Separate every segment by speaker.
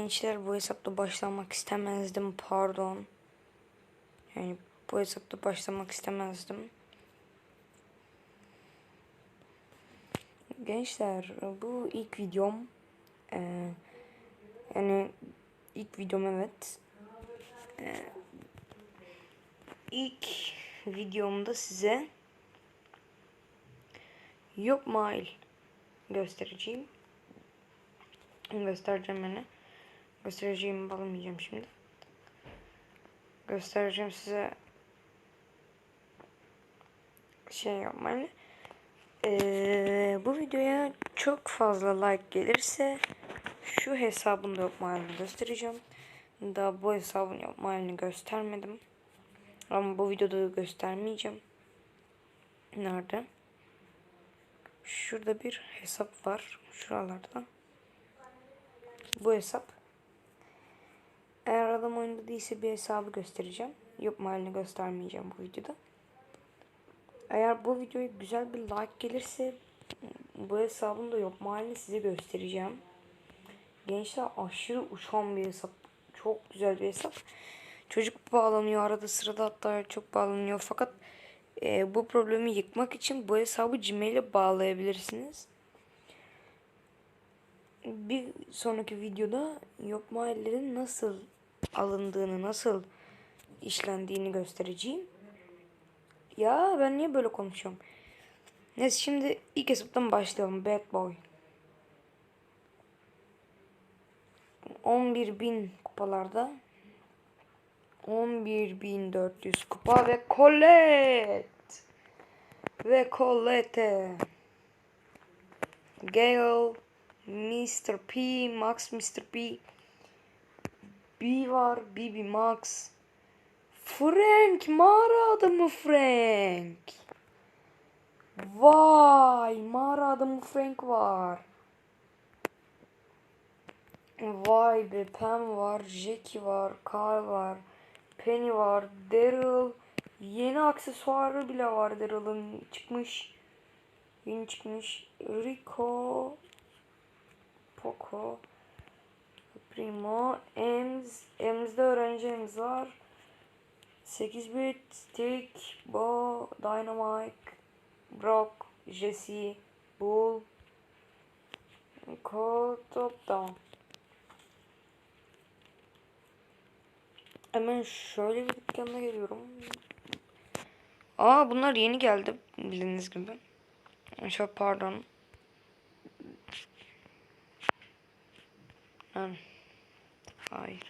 Speaker 1: Gençler bu hesapta başlamak istemezdim pardon. Yani bu hesapta başlamak istemezdim. Gençler bu ilk videom. Ee, yani ilk videom evet. Ee, ilk videomda size yok mail göstereceğim. Göstereceğim yani. Göstereceğimi bulamayacağım şimdi. Göstereceğim size şey yapmayı. Ee, bu videoya çok fazla like gelirse şu hesabın da yapmayı göstereceğim. Daha bu hesabın yapmayı göstermedim. Ama bu videoda da göstermeyeceğim. Nerede? Şurada bir hesap var. Şuralarda. Bu hesap. Eğer adam oyunda bir hesabı göstereceğim. Yok halini göstermeyeceğim bu videoda. Eğer bu videoya güzel bir like gelirse bu hesabın da yok halini size göstereceğim. Gençler aşırı uçan bir hesap. Çok güzel bir hesap. Çocuk bağlanıyor arada sırada hatta çok bağlanıyor. Fakat e, bu problemi yıkmak için bu hesabı Gmail'e bağlayabilirsiniz. Bir sonraki videoda yok mahallerin nasıl alındığını, nasıl işlendiğini göstereceğim. Ya ben niye böyle konuşuyorum? Neyse şimdi ilk hesaptan başlayalım. Bad Boy. 11.000 kupalarda 11.400 kupa ve Colette ve Colette Gale Mr. P Max Mr. P B var BB Max. Frank mağara adamı Frank? Vay mağara adamı Frank var? Vay be Pam var Jackie var Carl var Penny var Daryl. Yeni aksesuarı bile var Daryl'ın. Çıkmış yeni çıkmış. Rico Poco Primo Ems Ems'de öğrencimiz var 8 bit Stick Bo Dynamite Brock Jesse Bull Cold Top Down Hemen şöyle bir dükkana geliyorum. Aa bunlar yeni geldi bildiğiniz gibi. Çok pardon. Yani, hayır.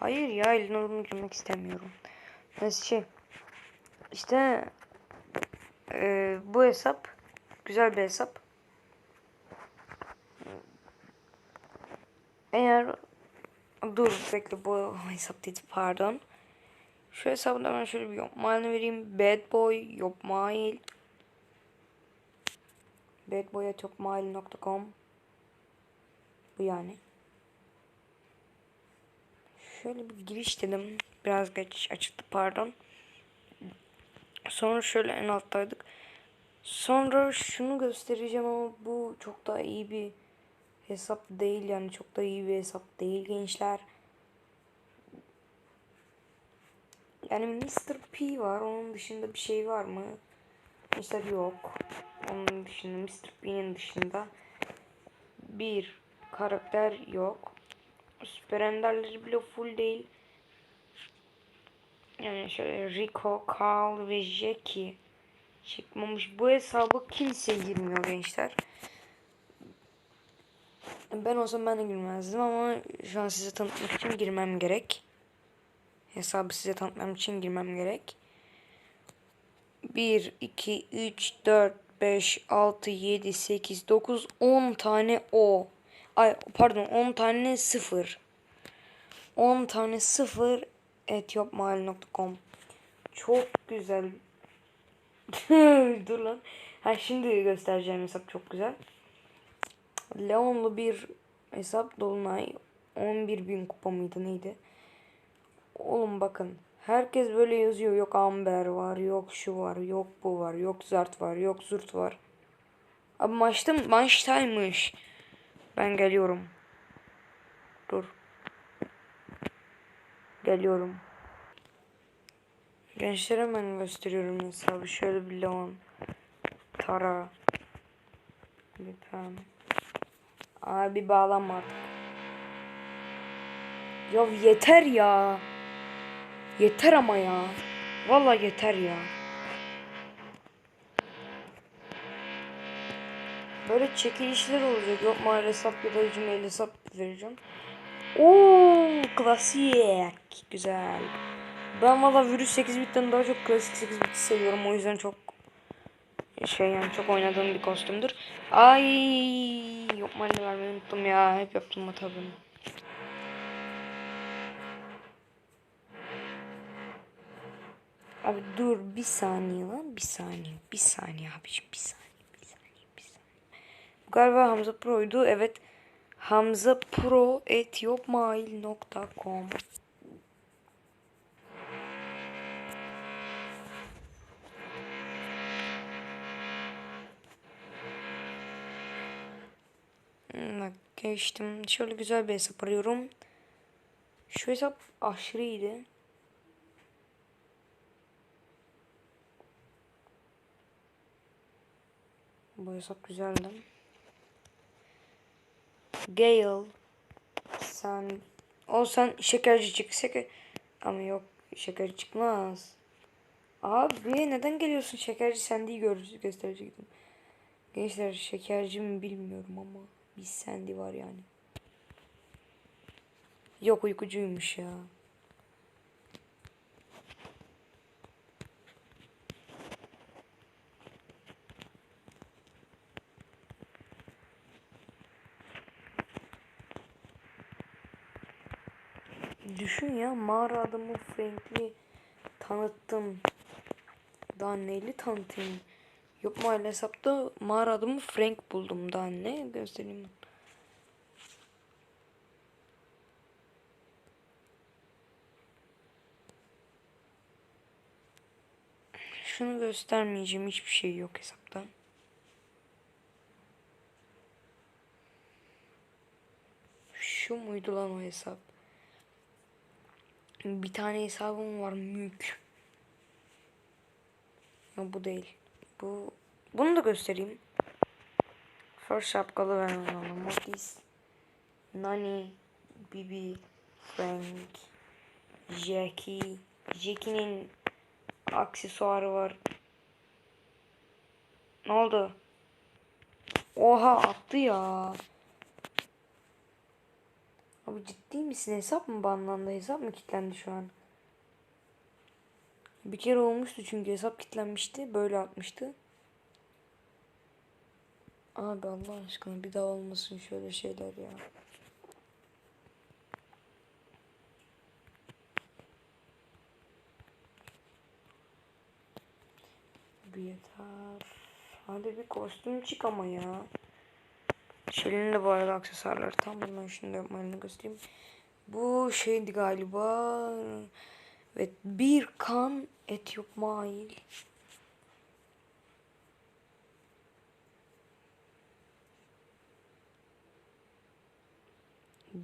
Speaker 1: Hayır ya eline onu girmek istemiyorum. Neyse şey. İşte e, bu hesap güzel bir hesap. Eğer dur bekle bu hesap değil pardon. Şu hesabında ben şöyle bir yopmayını vereyim. Bad boy yopmail. badboy.yopmail.com Bu yani. Şöyle bir giriş dedim. Biraz geç açıldı pardon. Sonra şöyle en alttaydık. Sonra şunu göstereceğim ama bu çok daha iyi bir hesap değil yani çok da iyi bir hesap değil gençler. Yani Mr. P var. Onun dışında bir şey var mı? Gençler yok. Onun dışında Mr. P'nin dışında bir karakter yok. Süper enderleri bile full değil. Yani şöyle Rico, Carl ve Jackie çıkmamış. Bu hesabı kimse girmiyor gençler. Ben olsam ben de girmezdim ama şu an size tanıtmak için girmem gerek. Hesabı size tanıtmam için girmem gerek. 1, 2, 3, 4, 5, 6, 7, 8, 9, 10 tane O. Ay pardon 10 tane 0. 10 tane 0 etiyopmahalle.com Çok güzel. Dur lan. Ha şimdi göstereceğim hesap çok güzel. Leon'lu bir hesap Dolunay 11 bin kupa mıydı neydi? Oğlum bakın herkes böyle yazıyor yok Amber var yok şu var yok bu var yok Zart var yok Zurt var. Abi maçta maçtaymış. Ben geliyorum. dur. Geliyorum. Gençlere hemen gösteriyorum hesabı. Şöyle bir Leon. Tara. Bir tane. Abi bağlanma artık. Ya yeter ya. Yeter ama ya. Vallahi yeter ya. Böyle çekilişler olacak. Yok mahalle hesap ya da hesap vereceğim. Oo klasik. Güzel. Ben valla virüs 8 bitten daha çok klasik 8 bit seviyorum. O yüzden çok şey yani çok oynadığım bir kostümdür. Ay yok mahalle vermeyi unuttum ya. Hep yaptım hata bunu. Abi dur bir saniye lan bir saniye bir saniye abiciğim bir saniye galiba Hamza Pro'ydu evet. Hamza Pro etiyopmail.com Hmm, Bak geçtim. Şöyle güzel bir hesap arıyorum. Şu hesap aşırı iyiydi. Bu hesap güzeldi. Gale. Sen o sen şekerci çık şeker ama yok şekerci çıkmaz. Abi neden geliyorsun şekerci sen değil gör gösterecektim. Gençler şekerci mi bilmiyorum ama bir sendi var yani. Yok uykucuymuş ya. Düşün ya mağara adamı Frank'i tanıttım. Daha neyli tanıtayım? Yok mu aile hesapta mağara adamı Frank buldum. Daha ne göstereyim. Şunu göstermeyeceğim. Hiçbir şey yok hesapta. Şu muydu lan o hesap? Bir tane hesabım var mülk. Ya bu değil. Bu bunu da göstereyim. First şapkalı ben alalım. Mortis, Nani, Bibi, Frank, Jackie. Jackie'nin aksesuarı var. Ne oldu? Oha attı ya. Abi ciddi misin? Hesap mı banlandı? Hesap mı kilitlendi şu an? Bir kere olmuştu çünkü hesap kilitlenmişti. Böyle atmıştı. Abi Allah aşkına bir daha olmasın şöyle şeyler ya. Bir yeter. Hadi bir kostüm çık ama ya. Şelin de bu arada aksesuarlar tam ben şimdi yapmayı göstereyim. Bu şeydi galiba. Evet bir kan Etiyop mail.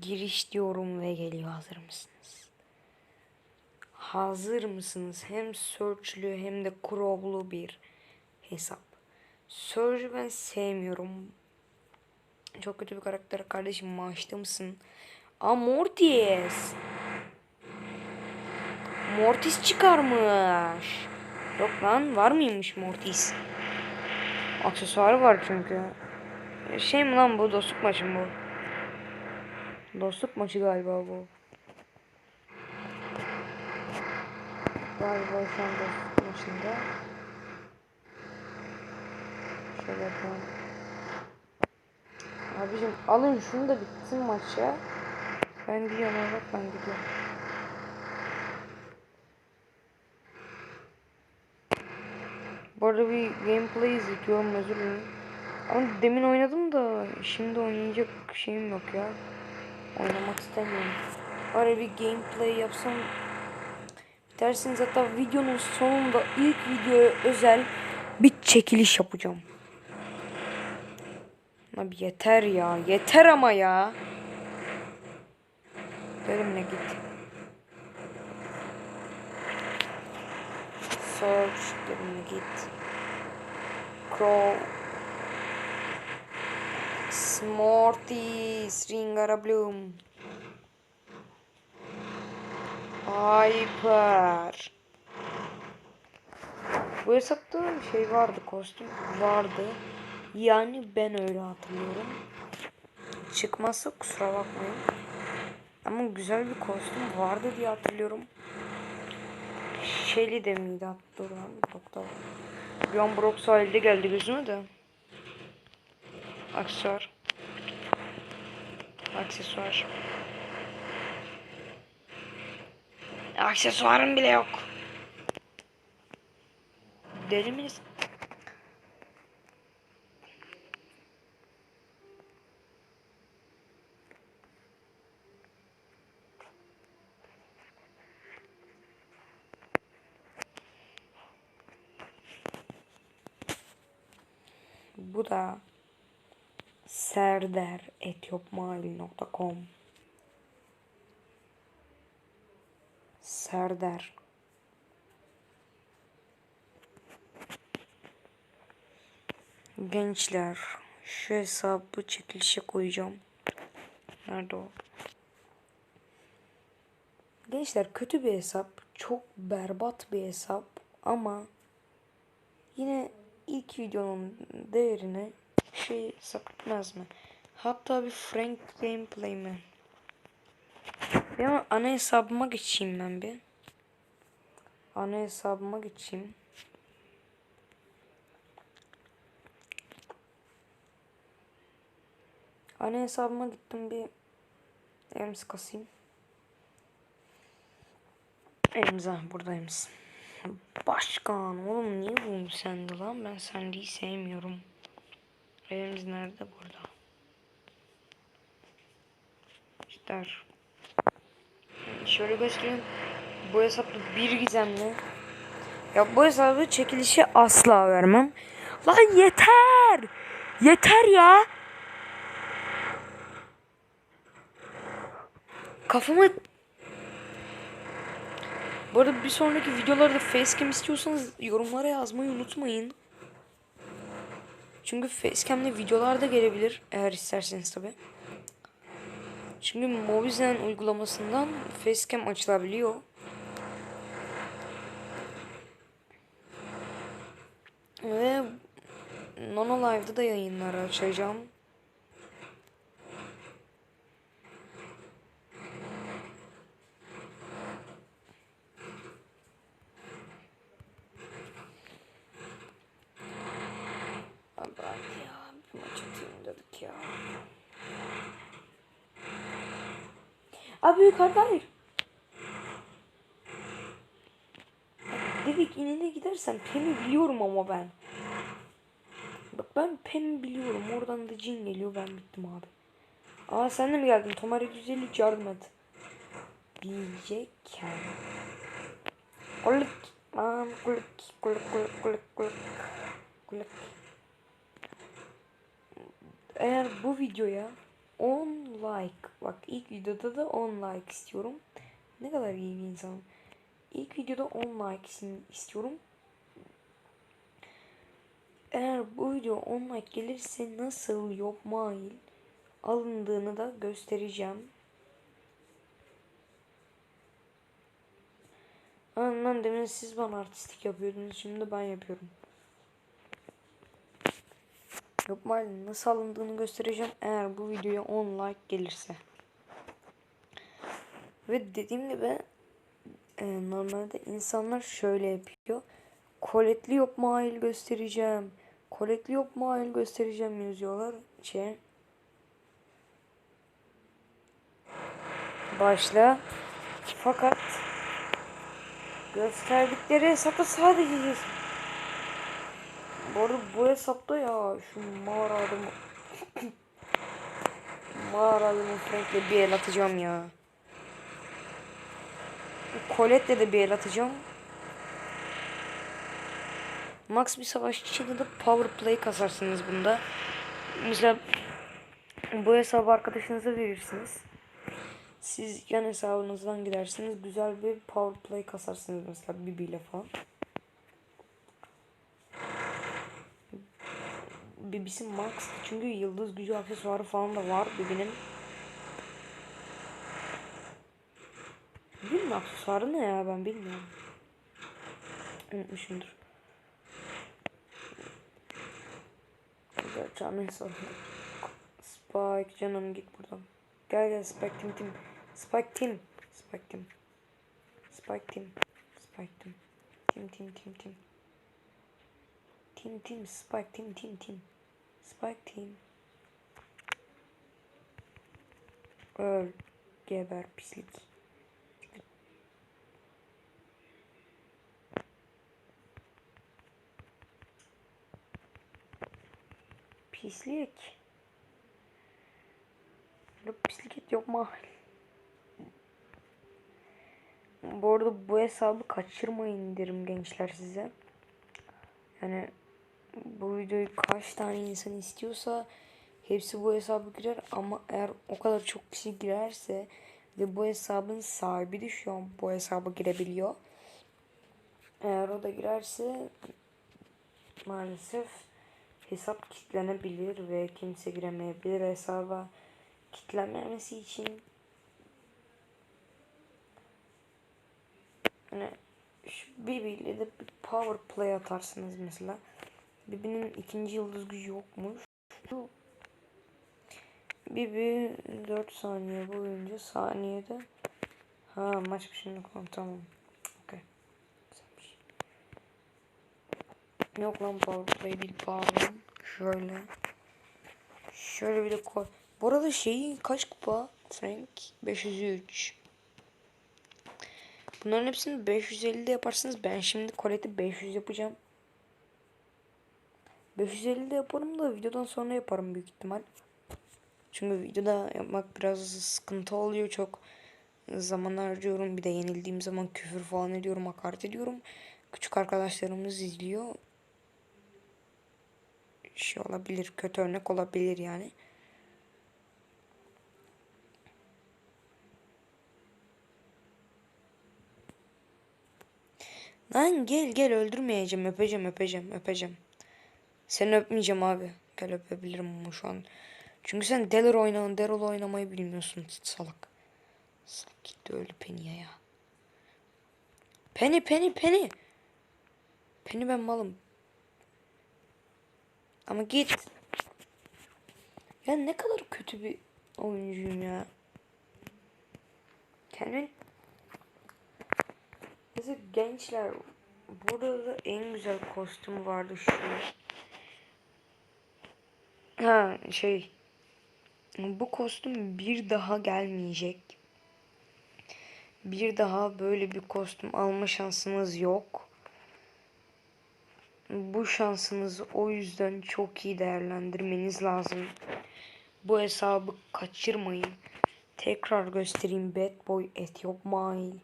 Speaker 1: Giriş diyorum ve geliyor hazır mısınız? Hazır mısınız? Hem search'lü hem de crawl'lu bir hesap. Surge'ü ben sevmiyorum. Çok kötü bir karakter kardeşim maaşta mısın? Aa Mortis. Mortis çıkarmış. Yok lan var mıymış Mortis? Aksesuarı var çünkü. Şey mi lan bu dostluk maçı mı bu? Dostluk maçı galiba bu. Galiba şu an dostluk maçında. Şöyle yapalım. Abicim alın şunu da bitsin maç ya. Ben gidiyorum bak ben gidiyorum. Bu arada bir gameplay izliyorum özür dilerim. Ama demin oynadım da şimdi oynayacak şeyim yok ya. Oynamak istemiyorum. Bari bir gameplay yapsam bitersiniz hatta videonun sonunda ilk videoya özel bir çekiliş yapacağım. Abi yeter ya. Yeter ama ya. Benimle git. Search benimle git. Crow. Smarties. Ringara Bloom. Hyper. Bu hesapta şey vardı kostüm vardı. Yani ben öyle hatırlıyorum. Çıkmazsa kusura bakmayın. Ama güzel bir kostüm vardı diye hatırlıyorum. Shelly de miydi? Nokta var. Bir an Brock sahilde geldi gözüme de. Aksesuar. Aksesuar. Aksesuarım bile yok. Deli miyiz? Bu da serder.etiyopmail.com Serdar Gençler şu hesabı çekilişe koyacağım. Nerede o? Gençler kötü bir hesap. Çok berbat bir hesap. Ama yine ilk videonun değerine şey sapıtmaz mı? Hatta bir Frank gameplay mi? Ama ana hesabıma geçeyim ben bir. Ana hesabıma geçeyim. Ana hesabıma gittim bir elimizi kasayım. Elimize buradayız. Başkan oğlum niye bunu sende lan? Ben sendeyi sevmiyorum. Elimiz nerede burada? İşte şöyle göstereyim. Bu hesapta bir gizemli. Ya bu hesabı çekilişe asla vermem. Lan yeter! Yeter ya! Kafama bu arada bir sonraki videolarda facecam istiyorsanız yorumlara yazmayı unutmayın. Çünkü facecam'le videolar da gelebilir eğer isterseniz tabi. Çünkü Mobizen uygulamasından facecam açılabiliyor. Ve Nono Live'da da yayınları açacağım. Abi hadi ya bir maç atayım dedik ya. Abi yukarıda hayır. Dedik inene gidersen Pem'i biliyorum ama ben. Bak ben Pem'i biliyorum. Oradan da cin geliyor ben bittim abi. Aa sen de mi geldin? Tomar 753 yardım et. Diyecekken. Kulik. Lan kulik. Kulik kulik kulik kulik. Kulik. Eğer bu videoya 10 like bak ilk videoda da 10 like istiyorum. Ne kadar iyi bir insanım. İlk videoda 10 like istiyorum. Eğer bu video 10 like gelirse nasıl yok mail alındığını da göstereceğim. Anlam demin siz bana artistik yapıyordunuz şimdi ben yapıyorum. Yok mail nasıl alındığını göstereceğim eğer bu videoya 10 like gelirse. Ve dediğim gibi e, normalde insanlar şöyle yapıyor. Koletli yok mail göstereceğim. Koletli yok mail göstereceğim yazıyorlar. Şey. Başla. Fakat gösterdikleri hesapta sadece yazıyor. Bu arada bu hesapta ya şu mağara adamı mağara adamı Frank'le bir el atacağım ya. Colette'le de bir el atacağım. Max bir savaşçıyla da power play kasarsınız bunda. Mesela bu hesabı arkadaşınıza verirsiniz. Siz yan hesabınızdan gidersiniz. Güzel bir power play kasarsınız mesela Bibi ile falan. Bibisi max çünkü yıldız gücü aksesuarı falan da var Bibi'nin. Bibi'nin aksesuarı ne ya ben bilmiyorum. Unutmuşumdur. Canın sağ Spike canım git buradan. Gel gel Spike Team Team. Spike Team. Spike Team. Spike Team. Spike Team. Team Team Team Team. Team Team Spike Team Team Team. Spike Team. Öl. Geber pislik. Pislik. Böyle pislik et yok mu? Bu arada bu hesabı kaçırmayın derim gençler size. Yani bu videoyu kaç tane insan istiyorsa hepsi bu hesabı girer ama eğer o kadar çok kişi girerse ve bu hesabın sahibi de şu an bu hesaba girebiliyor. Eğer o da girerse maalesef hesap kilitlenebilir ve kimse giremeyebilir hesaba kilitlenmemesi için hani şu Bibi ile de bir power play atarsınız mesela. Bibi'nin ikinci yıldız gücü yokmuş. Bibi 4 saniye boyunca saniyede ha maç başında konu tamam. Okey. Güzelmiş. Yok lan power play değil power. Şöyle. Şöyle bir de koy. Bu arada şeyi kaç kupa? Frank 503. Bunların hepsini 550'de yaparsınız. Ben şimdi koleti 500 yapacağım. 550'de yaparım da videodan sonra yaparım büyük ihtimal. Çünkü videoda yapmak biraz sıkıntı oluyor. Çok zaman harcıyorum. Bir de yenildiğim zaman küfür falan ediyorum, hakaret ediyorum. Küçük arkadaşlarımız izliyor. Şey olabilir, kötü örnek olabilir yani. Lan gel gel öldürmeyeceğim öpeceğim öpeceğim öpeceğim. Seni öpmeyeceğim abi. Gel öpebilirim ama şu an. Çünkü sen Deller oynan, Daryl oynamayı bilmiyorsun salak. Salak gitti öldü Penny'e ya. Penny Penny Penny. Penny ben malım. Ama git. Ya ne kadar kötü bir oyuncuyum ya. Kendin Mesela gençler burada da en güzel kostüm vardı şu. Ha şey bu kostüm bir daha gelmeyecek. Bir daha böyle bir kostüm alma şansınız yok. Bu şansınızı o yüzden çok iyi değerlendirmeniz lazım. Bu hesabı kaçırmayın. Tekrar göstereyim Bad Boy Ethiopmile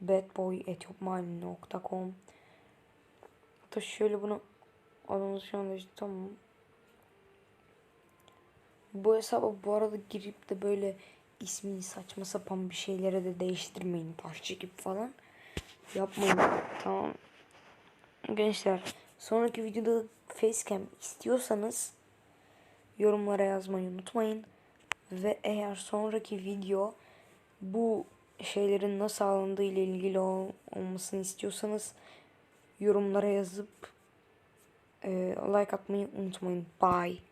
Speaker 1: badboyetopmine.com Hatta şöyle bunu adımız şu işte tamam. Bu hesaba bu arada girip de böyle ismini saçma sapan bir şeylere de değiştirmeyin. Baş çekip falan. Yapmayın. Tamam. Gençler sonraki videoda facecam istiyorsanız yorumlara yazmayı unutmayın. Ve eğer sonraki video bu şeylerin nasıl alındığı ile ilgili ol, olmasını istiyorsanız yorumlara yazıp like atmayı unutmayın. Bye.